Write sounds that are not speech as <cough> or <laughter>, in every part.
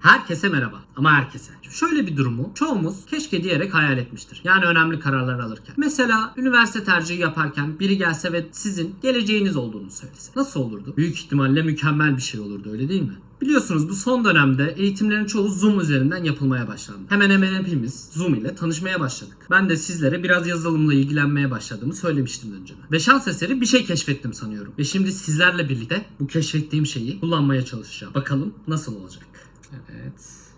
Herkese merhaba ama herkese. Şimdi şöyle bir durumu çoğumuz keşke diyerek hayal etmiştir. Yani önemli kararlar alırken. Mesela üniversite tercihi yaparken biri gelse ve sizin geleceğiniz olduğunu söylese. Nasıl olurdu? Büyük ihtimalle mükemmel bir şey olurdu öyle değil mi? Biliyorsunuz bu son dönemde eğitimlerin çoğu Zoom üzerinden yapılmaya başlandı. Hemen hemen hepimiz Zoom ile tanışmaya başladık. Ben de sizlere biraz yazılımla ilgilenmeye başladığımı söylemiştim önceden. Ve şans eseri bir şey keşfettim sanıyorum. Ve şimdi sizlerle birlikte bu keşfettiğim şeyi kullanmaya çalışacağım. Bakalım nasıl olacak. Evet.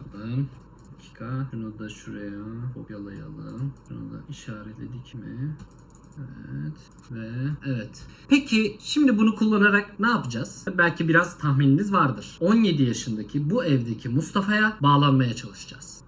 Bakalım. Bir dakika. Şunu da şuraya kopyalayalım. Şunu da işaretledik mi? Evet ve evet. Peki şimdi bunu kullanarak ne yapacağız? Belki biraz tahmininiz vardır. 17 yaşındaki bu evdeki Mustafa'ya bağlanmaya çalışacağız.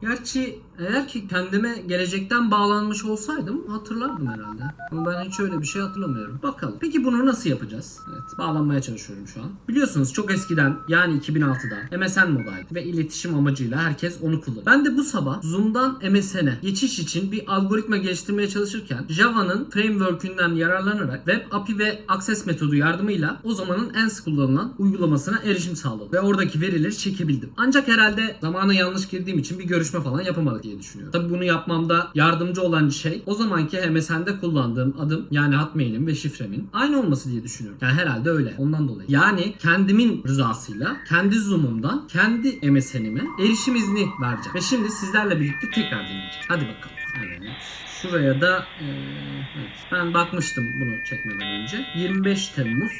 Gerçi eğer ki kendime gelecekten bağlanmış olsaydım hatırlardım herhalde. Ama ben hiç öyle bir şey hatırlamıyorum. Bakalım. Peki bunu nasıl yapacağız? Evet bağlanmaya çalışıyorum şu an. Biliyorsunuz çok eskiden yani 2006'da MSN modaydı ve iletişim amacıyla herkes onu kullanır. Ben de bu sabah Zoom'dan MSN'e geçiş için bir algoritma geliştirmeye çalışırken Java'nın framework'ünden yararlanarak Web API ve Access metodu yardımıyla o zamanın en sık kullanılan uygulamasına erişim sağladım ve oradaki verileri çekebildim. Ancak herhalde zamanı yanlış girdiğim için bir görüşme falan yapamadık diye düşünüyorum. Tabii bunu yapmamda yardımcı olan şey o zamanki MSN'de kullandığım adım yani Hotmail'im ve şifremin aynı olması diye düşünüyorum. Yani herhalde öyle. Ondan dolayı. Yani kendimin rızasıyla kendi Zoom'umdan kendi MSN'ime erişim izni vereceğim. Ve şimdi sizlerle birlikte tekrar deneyeceğiz. Hadi bakalım. Evet. Şuraya da evet, ben bakmıştım bunu çekmeden önce. 25 Temmuz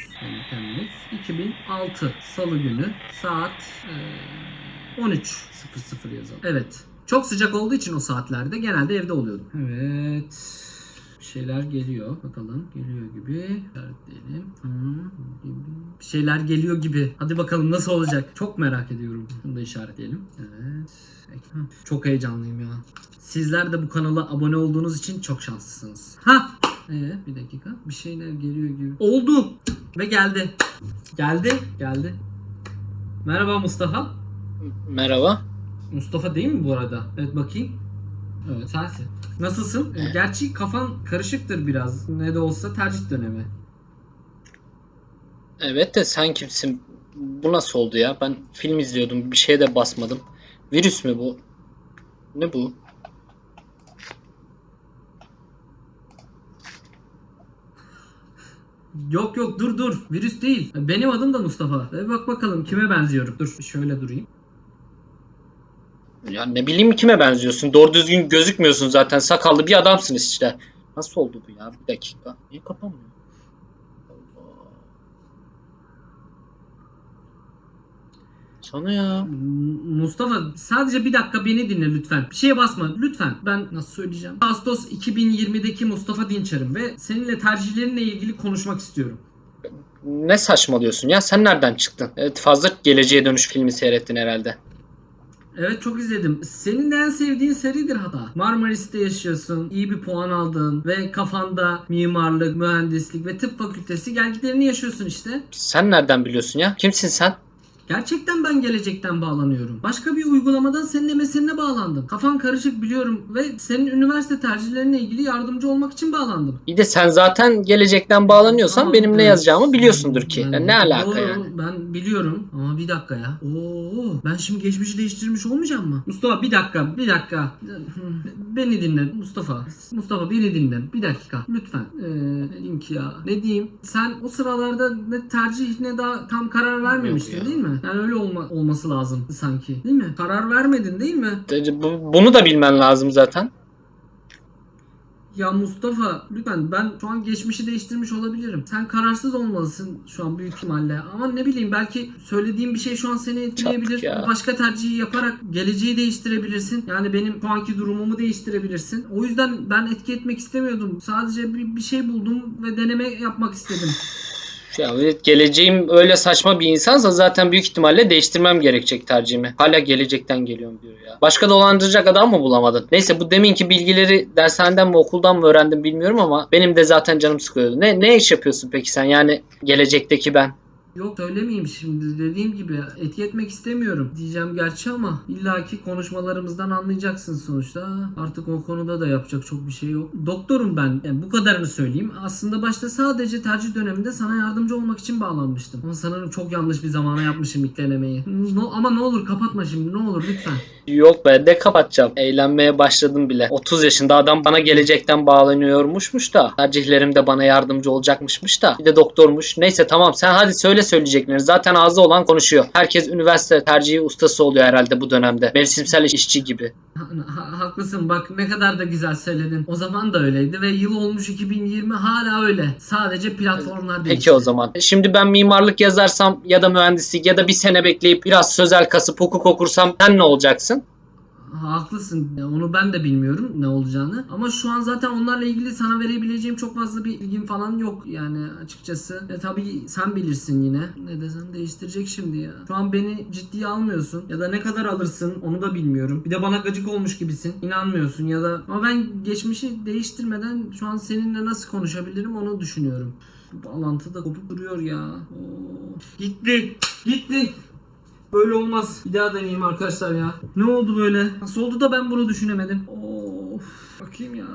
Temmuz 2006 Salı günü saat eee 13.00 yazalım. Evet. Çok sıcak olduğu için o saatlerde genelde evde oluyordum. Evet. Bir şeyler geliyor. Bakalım. Geliyor gibi. İşaretleyelim. Bir şeyler geliyor gibi. Hadi bakalım nasıl olacak. Çok merak ediyorum. Bunu da işaretleyelim. Evet. Çok heyecanlıyım ya. Sizler de bu kanala abone olduğunuz için çok şanslısınız. Ha! Ee, bir dakika. Bir şeyler geliyor gibi. Oldu. Ve geldi. Geldi. Geldi. Merhaba Mustafa. Merhaba. Mustafa değil mi bu arada? Evet bakayım. Evet sensin. Nasılsın? Ee, Gerçi kafan karışıktır biraz. Ne de olsa tercih dönemi. Evet de sen kimsin? Bu nasıl oldu ya? Ben film izliyordum. Bir şeye de basmadım. Virüs mü bu? Ne bu? Yok yok dur dur. Virüs değil. Benim adım da Mustafa. Ee, Bak bakalım kime benziyorum. Dur şöyle durayım. Ya ne bileyim kime benziyorsun? Doğru düzgün gözükmüyorsun zaten. Sakallı bir adamsınız işte. Nasıl oldu bu ya? Bir dakika. Niye kapanmıyor? Sana ya. Mustafa sadece bir dakika beni dinle lütfen. Bir şeye basma lütfen. Ben nasıl söyleyeceğim? Ağustos 2020'deki Mustafa Dinçer'im ve seninle tercihlerinle ilgili konuşmak istiyorum. Ne saçmalıyorsun ya? Sen nereden çıktın? Evet fazla geleceğe dönüş filmi seyrettin herhalde. Evet çok izledim. Senin en sevdiğin seridir hatta. Marmaris'te yaşıyorsun, iyi bir puan aldın ve kafanda mimarlık, mühendislik ve tıp fakültesi gelgilerini yaşıyorsun işte. Sen nereden biliyorsun ya? Kimsin sen? Gerçekten ben gelecekten bağlanıyorum. Başka bir uygulamadan senin MSN'ine bağlandım. Kafan karışık biliyorum ve senin üniversite tercihlerine ilgili yardımcı olmak için bağlandım. İyi de sen zaten gelecekten bağlanıyorsan Tamam, benim ne evet. yazacağımı biliyorsundur ki. Ben- Ya ne alaka Doğru, yani? Ben biliyorum ama bir dakika ya. Oo, ben şimdi geçmişi değiştirmiş olmayacağım mı? Mustafa bir dakika, bir dakika. <laughs> Beni dinle Mustafa. Mustafa beni dinle. Bir dakika lütfen. Ee, ne diyeyim ki ya? Ne diyeyim? Sen o sıralarda ne tercih ne daha tam karar vermemiştin değil mi? Yani öyle olma, olması lazım sanki. Değil mi? Karar vermedin değil mi? Bu- Bunu da bilmen lazım zaten. Ya Mustafa lütfen ben şu an geçmişi değiştirmiş olabilirim. Sen kararsız olmalısın şu an büyük ihtimalle. Ama ne bileyim belki söylediğim bir şey şu an seni etkileyebilir. ya. Başka tercihi yaparak geleceği değiştirebilirsin. Yani benim şu anki durumumu değiştirebilirsin. O yüzden ben etki etmek istemiyordum. Sadece bir, bir şey buldum ve deneme yapmak istedim. Ya evet, geleceğim öyle saçma bir insansa zaten büyük ihtimalle değiştirmem gerekecek tercihimi. Hala gelecekten geliyorum diyor ya. Başka dolandıracak adam mı bulamadın? Neyse bu deminki bilgileri dershaneden mi okuldan mı öğrendim bilmiyorum ama benim de zaten canım sıkıyordu. Ne ne iş yapıyorsun peki sen? Yani gelecekteki ben. Yok söylemeyeyim şimdi dediğim gibi etki etmek istemiyorum diyeceğim gerçi ama illaki konuşmalarımızdan anlayacaksın sonuçta. Artık o konuda da yapacak çok bir şey yok. Doktorum ben. Yani bu kadarını söyleyeyim. Aslında başta sadece tercih döneminde sana yardımcı olmak için bağlanmıştım. Ama sanırım çok yanlış bir zamana yapmışım ilk denemeyi. No, ama ne olur kapatma şimdi ne olur lütfen. Yok be ne kapatacağım. Eğlenmeye başladım bile. 30 yaşında adam bana gelecekten bağlanıyormuşmuş da. Tercihlerim de bana yardımcı olacakmışmış da. Bir de doktormuş. Neyse tamam sen hadi söyle söyleyeceklerini. Zaten ağzı olan konuşuyor. Herkes üniversite tercihi ustası oluyor herhalde bu dönemde. Mevsimsel işçi gibi. Ha- ha- haklısın bak ne kadar da güzel söyledin. O zaman da öyleydi ve yıl olmuş 2020 hala öyle. Sadece platformlar değişti. Peki o zaman. Şimdi ben mimarlık yazarsam ya da mühendislik ya da bir sene bekleyip biraz sözel kasıp hukuk okursam sen ne olacaksın? Ha, Haklısın. Onu ben de bilmiyorum ne olacağını. Ama şu an zaten onlarla ilgili sana verebileceğim çok fazla bir ilgim falan yok yani açıkçası. E tabii sen bilirsin yine. Ne desem değiştirecek şimdi ya. Şu an beni ciddiye almıyorsun. Ya da ne kadar alırsın onu da bilmiyorum. Bir de bana gıcık olmuş gibisin. İnanmıyorsun ya da ama ben geçmişi değiştirmeden şu an seninle nasıl konuşabilirim onu düşünüyorum. Bu bağlantı da kopup duruyor ya. Oo. Gitti. Gitti. Böyle olmaz. Bir daha deneyeyim arkadaşlar ya. Ne oldu böyle? Nasıl oldu da ben bunu düşünemedim? Of. Bakayım ya.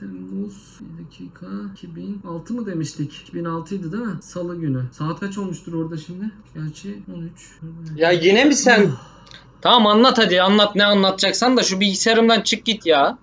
Temmuz bir dakika 2006 mı demiştik? 2006 idi değil mi? Salı günü. Saat kaç olmuştur orada şimdi? Gerçi 13. Ya yine mi sen? Tamam anlat hadi anlat ne anlatacaksan da şu bilgisayarımdan çık git ya.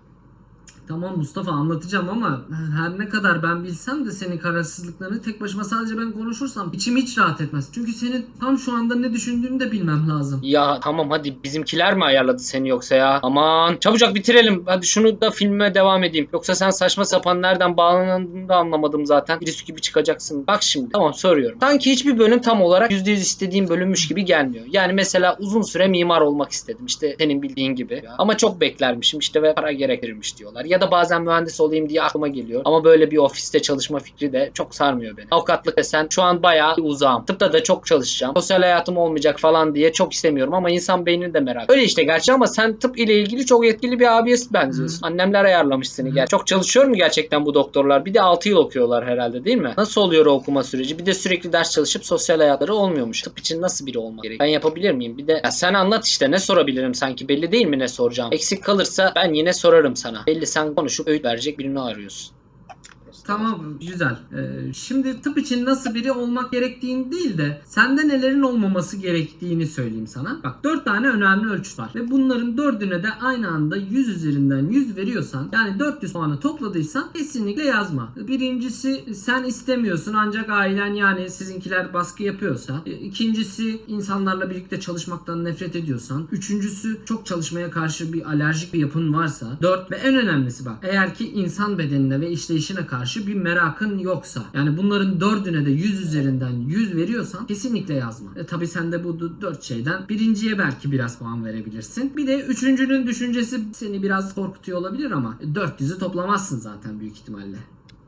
Tamam Mustafa anlatacağım ama her ne kadar ben bilsem de senin kararsızlıklarını tek başıma sadece ben konuşursam içim hiç rahat etmez. Çünkü senin tam şu anda ne düşündüğünü de bilmem lazım. Ya tamam hadi bizimkiler mi ayarladı seni yoksa ya? Aman çabucak bitirelim. Hadi şunu da filme devam edeyim. Yoksa sen saçma sapan nereden bağlandığını da anlamadım zaten. Birisi gibi çıkacaksın. Bak şimdi tamam soruyorum. Sanki hiçbir bölüm tam olarak %100 istediğim bölümmüş gibi gelmiyor. Yani mesela uzun süre mimar olmak istedim. İşte senin bildiğin gibi. Ama çok beklermişim işte ve para gerektirirmiş diyorlar. Ya da bazen mühendis olayım diye aklıma geliyor. Ama böyle bir ofiste çalışma fikri de çok sarmıyor beni. Avukatlık desen şu an bayağı uzağım. Tıpta da çok çalışacağım. Sosyal hayatım olmayacak falan diye çok istemiyorum ama insan beynini de merak. Öyle işte gerçi ama sen tıp ile ilgili çok yetkili bir abiye benziyorsun. Annemler ayarlamış seni. Ger- Çok çalışıyor mu gerçekten bu doktorlar? Bir de 6 yıl okuyorlar herhalde değil mi? Nasıl oluyor o okuma süreci? Bir de sürekli ders çalışıp sosyal hayatları olmuyormuş. Tıp için nasıl biri olmak gerek? Ben yapabilir miyim? Bir de ya sen anlat işte ne sorabilirim sanki? Belli değil mi ne soracağım? Eksik kalırsa ben yine sorarım sana. Belli sen konuşup öğüt verecek birini arıyorsun. Tamam güzel. Ee, şimdi tıp için nasıl biri olmak gerektiğini değil de sende nelerin olmaması gerektiğini söyleyeyim sana. Bak 4 tane önemli ölçüt var ve bunların dördüne de aynı anda 100 üzerinden 100 veriyorsan yani 400 puanı topladıysan kesinlikle yazma. Birincisi sen istemiyorsun ancak ailen yani sizinkiler baskı yapıyorsa. E, İkincisi insanlarla birlikte çalışmaktan nefret ediyorsan. Üçüncüsü çok çalışmaya karşı bir alerjik bir yapın varsa. Dört ve en önemlisi bak eğer ki insan bedenine ve işleyişine karşı bir merakın yoksa. Yani bunların dördüne de 100 üzerinden 100 veriyorsan kesinlikle yazma. E tabi sen de bu dört şeyden birinciye belki biraz puan verebilirsin. Bir de üçüncünün düşüncesi seni biraz korkutuyor olabilir ama 400'ü toplamazsın zaten büyük ihtimalle.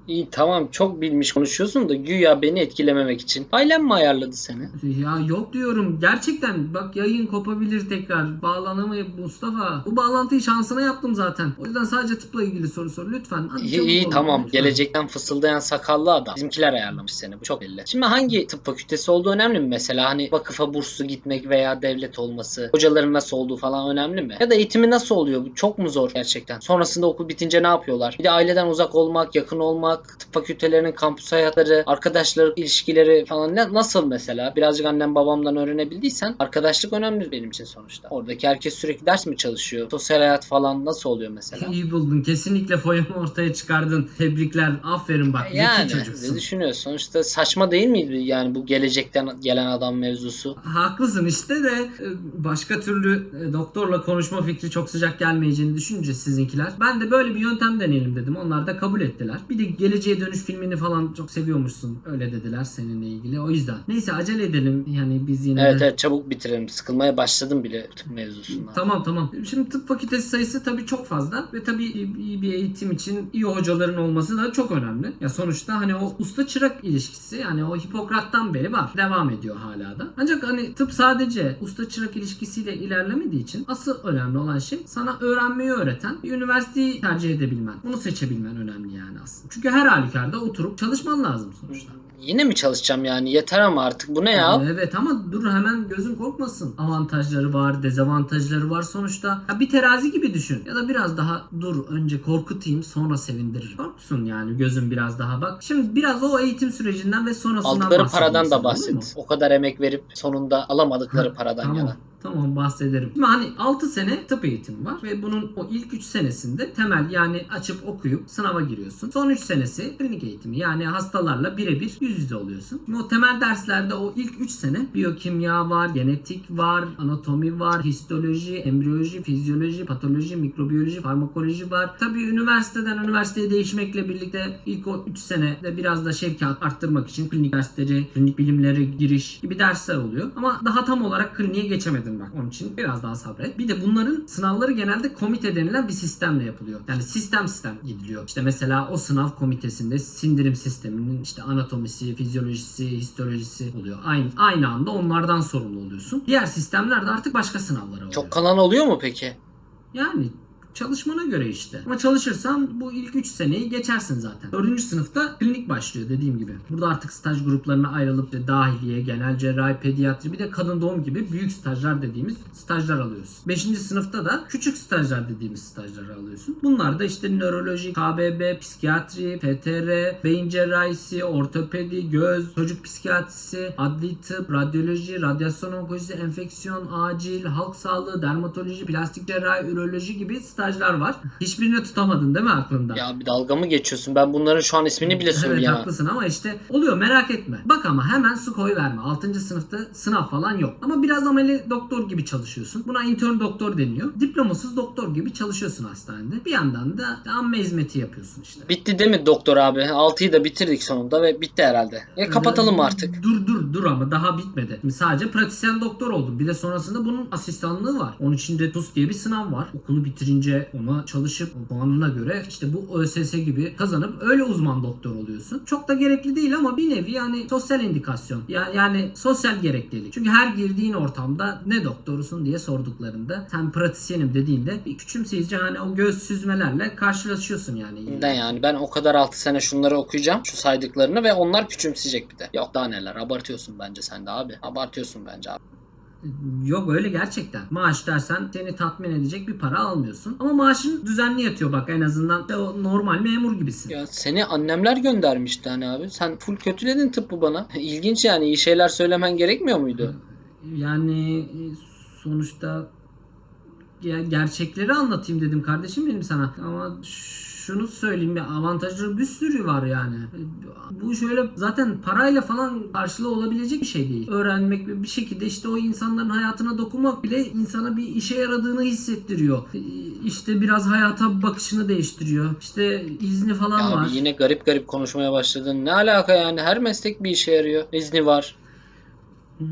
İyi tamam çok bilmiş konuşuyorsun da güya beni etkilememek için. Ailem mi ayarladı seni? Ya yok diyorum. Gerçekten bak yayın kopabilir tekrar. Bağlanamayıp Mustafa. Bu bağlantıyı şansına yaptım zaten. O yüzden sadece tıpla ilgili soru sor lütfen. Hadi İyi çabuk iyi ol, tamam. lütfen. Gelecekten fısıldayan sakallı adam. Bizimkiler ayarlamış seni. Bu çok belli. Şimdi hangi tıp fakültesi olduğu önemli mi mesela? Hani vakıfa burslu gitmek veya devlet olması. Hocaların nasıl olduğu falan önemli mi? Ya da eğitimi nasıl oluyor? Bu çok mu zor gerçekten? Sonrasında okul bitince ne yapıyorlar? Bir de aileden uzak olmak, yakın olmak, tıp fakültelerinin kampüs hayatları, arkadaşlar ilişkileri falan nasıl mesela? Birazcık annem babamdan öğrenebildiysen arkadaşlık önemli benim için sonuçta. Oradaki herkes sürekli ders mi çalışıyor? Sosyal hayat falan nasıl oluyor mesela? İyi buldun. Kesinlikle foyamı ortaya çıkardın. Tebrikler. Aferin bak. Yani ne düşünüyorsun? Sonuçta saçma değil miydi yani bu gelecekten gelen adam mevzusu? Haklısın işte de e, başka türlü e, doktorla konuşma fikri çok sıcak gelmeyeceğini düşününce sizinkiler. Ben de böyle bir yöntem deneyelim dedim. Onlar da kabul ettiler. Bir de Geleceğe Dönüş filmini falan çok seviyormuşsun. Öyle dediler seninle ilgili. O yüzden. Neyse acele edelim. Yani biz yine Evet de... evet çabuk bitirelim. Sıkılmaya başladım bile tıp mevzusundan. Tamam tamam. Şimdi tıp fakültesi sayısı tabii çok fazla ve tabii iyi bir eğitim için iyi hocaların olması da çok önemli. Ya sonuçta hani o usta çırak ilişkisi yani o Hipokrat'tan beri var. Devam ediyor hala da. Ancak hani tıp sadece usta çırak ilişkisiyle ilerlemediği için asıl önemli olan şey sana öğrenmeyi öğreten bir üniversiteyi tercih edebilmen. Onu seçebilmen önemli yani aslında. Çünkü her halükarda oturup çalışman lazım sonuçta. Yine mi çalışacağım yani? Yeter ama artık. Bu ne ya? Evet ama dur hemen gözün korkmasın. Avantajları var, dezavantajları var sonuçta. Ya bir terazi gibi düşün. Ya da biraz daha dur önce korkutayım sonra sevindiririm. Korksun yani gözün biraz daha bak. Şimdi biraz o eğitim sürecinden ve sonrasından Aldıkları paradan da olur bahset. O kadar emek verip sonunda alamadıkları paradan tamam. yana. Tamam bahsederim. Şimdi hani 6 sene tıp eğitimi var ve bunun o ilk 3 senesinde temel yani açıp okuyup sınava giriyorsun. Son 3 senesi klinik eğitimi yani hastalarla birebir yüz yüze oluyorsun. Şimdi o temel derslerde o ilk 3 sene biyokimya var, genetik var, anatomi var, histoloji, embriyoloji, fizyoloji, patoloji, mikrobiyoloji, farmakoloji var. Tabii üniversiteden üniversiteye değişmekle birlikte ilk o 3 senede biraz da şevkat arttırmak için klinik dersleri, klinik bilimlere giriş gibi dersler oluyor. Ama daha tam olarak kliniğe geçemedim bak. Onun için biraz daha sabret. Bir de bunların sınavları genelde komite denilen bir sistemle yapılıyor. Yani sistem sistem gidiliyor. İşte mesela o sınav komitesinde sindirim sisteminin işte anatomisi, fizyolojisi, histolojisi oluyor. Aynı aynı anda onlardan sorumlu oluyorsun. Diğer sistemlerde artık başka sınavlar oluyor. Çok kalan oluyor mu peki? Yani çalışmana göre işte. Ama çalışırsan bu ilk 3 seneyi geçersin zaten. 4. sınıfta klinik başlıyor dediğim gibi. Burada artık staj gruplarına ayrılıp işte dahiliye, genel cerrahi, pediatri bir de kadın doğum gibi büyük stajlar dediğimiz stajlar alıyorsun. 5. sınıfta da küçük stajlar dediğimiz stajları alıyorsun. Bunlar da işte nöroloji, KBB, psikiyatri, FTR, beyin cerrahisi, ortopedi, göz, çocuk psikiyatrisi, adli tıp, radyoloji, radyasyon onkolojisi, enfeksiyon, acil, halk sağlığı, dermatoloji, plastik cerrahi, üroloji gibi stajlar var. Hiçbirini tutamadın değil mi aklında? Ya bir dalga mı geçiyorsun? Ben bunların şu an ismini bile Evet söyleyemem. haklısın ama işte oluyor merak etme. Bak ama hemen su koy verme. 6. sınıfta sınav falan yok. Ama biraz ameli doktor gibi çalışıyorsun. Buna intern doktor deniyor. Diplomasız doktor gibi çalışıyorsun hastanede. Bir yandan da amme hizmeti yapıyorsun işte. Bitti değil mi doktor abi? 6'yı da bitirdik sonunda ve bitti herhalde. E kapatalım artık. Dur dur dur ama daha bitmedi. Şimdi sadece pratisyen doktor oldum. Bir de sonrasında bunun asistanlığı var. Onun için de TUS diye bir sınav var. Okulu bitirince ona çalışıp puanına göre işte bu ÖSS gibi kazanıp öyle uzman doktor oluyorsun. Çok da gerekli değil ama bir nevi yani sosyal indikasyon. Ya, yani sosyal gereklilik. Çünkü her girdiğin ortamda ne doktorusun diye sorduklarında sen pratisyenim dediğinde bir küçümseyici hani o göz süzmelerle karşılaşıyorsun yani. Ne yani ben o kadar 6 sene şunları okuyacağım şu saydıklarını ve onlar küçümseyecek bir de. Yok daha neler abartıyorsun bence sen de abi. Abartıyorsun bence abi. Yok öyle gerçekten. Maaş dersen seni tatmin edecek bir para almıyorsun. Ama maaşın düzenli yatıyor bak en azından de o normal memur gibisin. Ya seni annemler göndermişti hani abi. Sen full kötüledin tıbbı bana. <laughs> İlginç yani iyi şeyler söylemen gerekmiyor muydu? Yani sonuçta ge- gerçekleri anlatayım dedim kardeşim benim sana. Ama şunu söyleyeyim ya avantajları bir sürü var yani. Bu şöyle zaten parayla falan karşılığı olabilecek bir şey değil. Öğrenmek bir şekilde işte o insanların hayatına dokunmak bile insana bir işe yaradığını hissettiriyor. İşte biraz hayata bakışını değiştiriyor. İşte izni falan Ya var. abi yine garip garip konuşmaya başladın. Ne alaka yani? Her meslek bir işe yarıyor. İzni var. Hmm.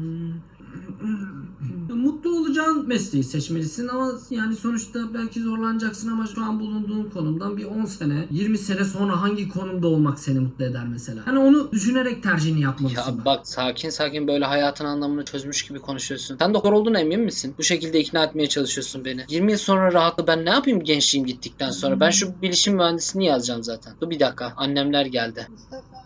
Mutlu olacağın mesleği seçmelisin ama yani sonuçta belki zorlanacaksın ama şu an bulunduğun konumdan bir 10 sene, 20 sene sonra hangi konumda olmak seni mutlu eder mesela? Hani onu düşünerek tercihini yapmalısın. Ya bak. bak sakin sakin böyle hayatın anlamını çözmüş gibi konuşuyorsun. Sen doktor olduğuna emin misin? Bu şekilde ikna etmeye çalışıyorsun beni. 20 yıl sonra rahatla ben ne yapayım gençliğim gittikten sonra? Ben şu bilişim mühendisliğini yazacağım zaten. Dur bir dakika. Annemler geldi.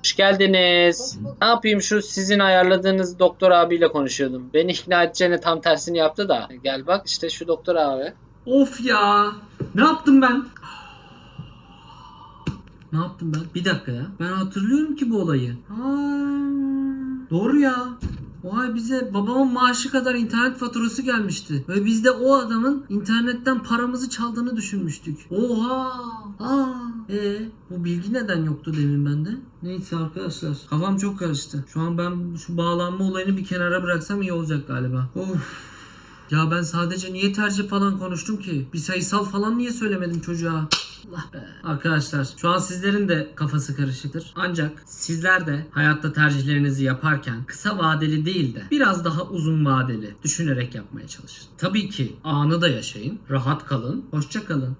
Hoş geldiniz. Ne yapayım şu sizin ayarladığınız doktor abiyle konuşuyordum. Beni ikna edeceğine tam tersini yaptı da. Gel bak işte şu doktor abi. Of ya! Ne yaptım ben? Ne yaptım ben? Bir dakika ya. Ben hatırlıyorum ki bu olayı. Aa, doğru ya. O ay bize babamın maaşı kadar internet faturası gelmişti. Ve biz de o adamın internetten paramızı çaldığını düşünmüştük. Oha! Aa! E bu bilgi neden yoktu demin bende? Neyse arkadaşlar. Kafam çok karıştı. Şu an ben şu bağlanma olayını bir kenara bıraksam iyi olacak galiba. Of. Ya ben sadece niye tercih falan konuştum ki? Bir sayısal falan niye söylemedim çocuğa? Allah be. Arkadaşlar şu an sizlerin de kafası karışıktır. Ancak sizler de hayatta tercihlerinizi yaparken kısa vadeli değil de biraz daha uzun vadeli düşünerek yapmaya çalışın. Tabii ki anı da yaşayın, rahat kalın, hoşça kalın.